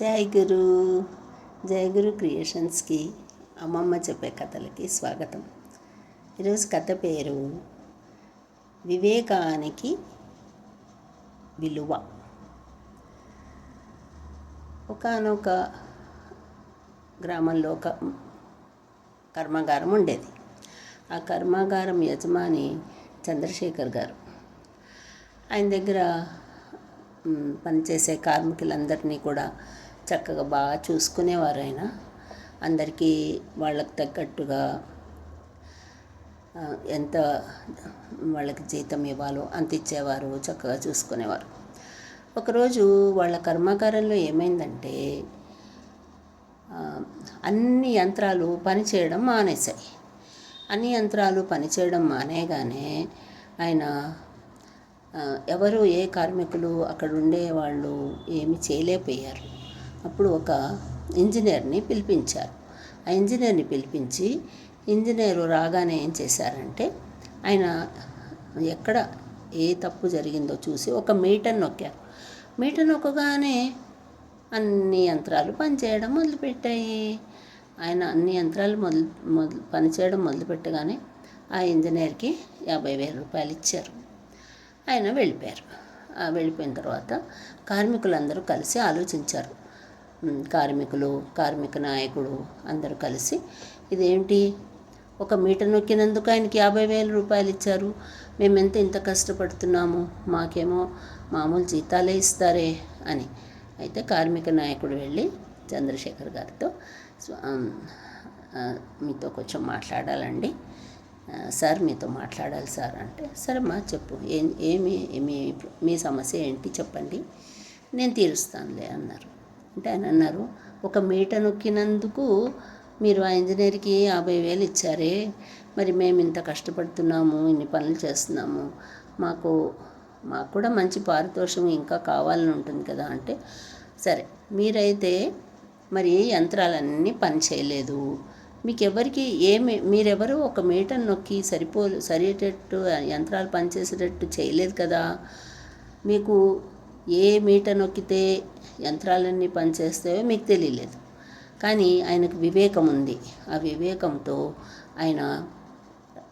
జై గురు. జై గురు క్రియేషన్స్కి అమ్మమ్మ చెప్పే కథలకి స్వాగతం. ఈరోజు కథ పేరు వివేకానికి విలువ. ఒకనొక గ్రామంలో ఒక కర్మాగారం ఉండేది. ఆ కర్మాగారం యజమాని చంద్రశేఖర్ గారు. ఆయన దగ్గర పనిచేసే కార్మికులందరినీ కూడా చక్కగా బాగా చూసుకునేవారు ఆయన అందరికీ వాళ్ళకి తగ్గట్టుగా ఎంత వాళ్ళకి జీతం ఇవ్వాలో అంత ఇచ్చేవారు చక్కగా చూసుకునేవారు. ఒకరోజు వాళ్ళ కర్మాగారంలో ఏమైందంటే అన్ని యంత్రాలు పనిచేయడం మానేశాయి. అన్ని యంత్రాలు పనిచేయడం మానేగానే ఆయన ఎవరు ఏ కార్మికులు అక్కడ ఉండే వాళ్ళు ఏమి చేయలేకపోయారు. అప్పుడు ఒక ఇంజనీర్ని పిలిపించారు. ఆ ఇంజనీర్ని పిలిపించి ఇంజనీరు రాగానే ఏం చేశారంటే ఆయన ఎక్కడ ఏ తప్పు జరిగిందో చూసి ఒక మీటర్ నొక్కారు. మీటర్ నొక్కగానే అన్ని యంత్రాలు పనిచేయడం మొదలుపెట్టాయి. ఆయన అన్ని యంత్రాలు మొదలు మొదలు పనిచేయడం మొదలుపెట్టగానే ఆ ఇంజనీర్కి యాభై వేల రూపాయలు ఇచ్చారు. ఆయన వెళ్ళిపోయారు. వెళ్ళిపోయిన తర్వాత కార్మికులందరూ కలిసి ఆలోచించారు. కార్మికులు కార్మిక నాయకుడు అందరూ కలిసి ఇదేంటి? ఒక మీటర్ నొక్కినందుకు ఆయనకి యాభై వేల రూపాయలు ఇచ్చారు. మేము ఎంత ఇంత కష్టపడుతున్నాము? మాకేమో మామూలు జీతాలే ఇస్తారే అని. అయితే కార్మిక నాయకుడు వెళ్ళి చంద్రశేఖర్ గారితో మీతో కొంచెం మాట్లాడాలండి. సార్ మీతో మాట్లాడాలి సార్ అంటే సరే మా చెప్పు ఏం ఏమి మీ మీ సమస్య ఏంటి చెప్పండి. నేను తీరుస్తానులే అన్నారు. అంటే ఆయన అన్నారు ఒక మీట నొక్కినందుకు మీరు ఆ ఇంజనీర్కి యాభై వేలు ఇచ్చారే. మరి మేము ఇంత కష్టపడుతున్నాము ఇన్ని పనులు చేస్తున్నాము. మాకు మాకు కూడా మంచి పారితోషం ఇంకా కావాలని ఉంటుంది కదా అంటే సరే మీరైతే మరి యంత్రాలన్నీ పని చేయలేదు. మీకు ఎవరికి ఏమి మీరెవరు ఒక మీటర్ నొక్కి సరిపో సరిటట్టు యంత్రాలు పనిచేసేటట్టు చేయలేదు కదా. మీకు ఏ మీట నొక్కితే యంత్రాలన్నీ పనిచేస్తాయో మీకు తెలియలేదు. కానీ ఆయనకు వివేకం ఉంది. ఆ వివేకంతో ఆయన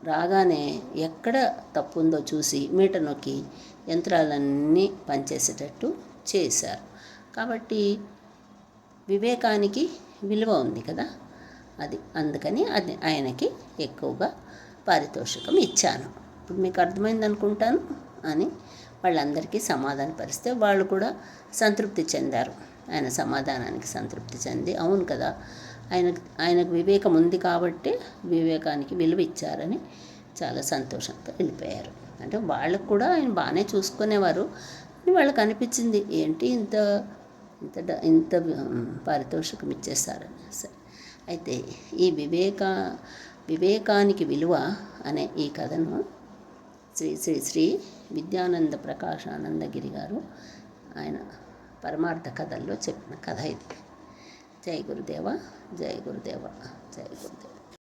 రాగానే ఎక్కడ తప్పు ఉందో చూసి మీట నొక్కి యంత్రాలన్నీ పనిచేసేటట్టు చేశారు. కాబట్టి వివేకానికి విలువ ఉంది కదా? అది అందుకని అది ఆయనకి ఎక్కువగా పారితోషికం ఇచ్చాను. ఇప్పుడు మీకు అర్థమైంది అనుకుంటాను అని వాళ్ళందరికీ సమాధానపరిస్తే వాళ్ళు కూడా సంతృప్తి చెందారు. ఆయన సమాధానానికి సంతృప్తి చెంది అవును కదా ఆయన ఆయనకు వివేకం ఉంది కాబట్టి వివేకానికి విలువ ఇచ్చారని చాలా సంతోషంతో వెళ్ళిపోయారు. అంటే వాళ్ళకు కూడా ఆయన బాగానే చూసుకునేవారు. అని వాళ్ళకి అనిపించింది ఏంటి ఇంత ఇంత ఇంత పారితోషికం ఇచ్చేస్తారని సరే. అయితే ఈ వివేక వివేకానికి విలువ అనే ఈ కథను శ్రీ శ్రీ శ్రీ విద్యానంద ప్రకాశానందగిరి గారు ఆయన పరమార్థ కథల్లో చెప్పిన కథ ఇది. జై గురుదేవ జై గురుదేవ జై గురుదేవ.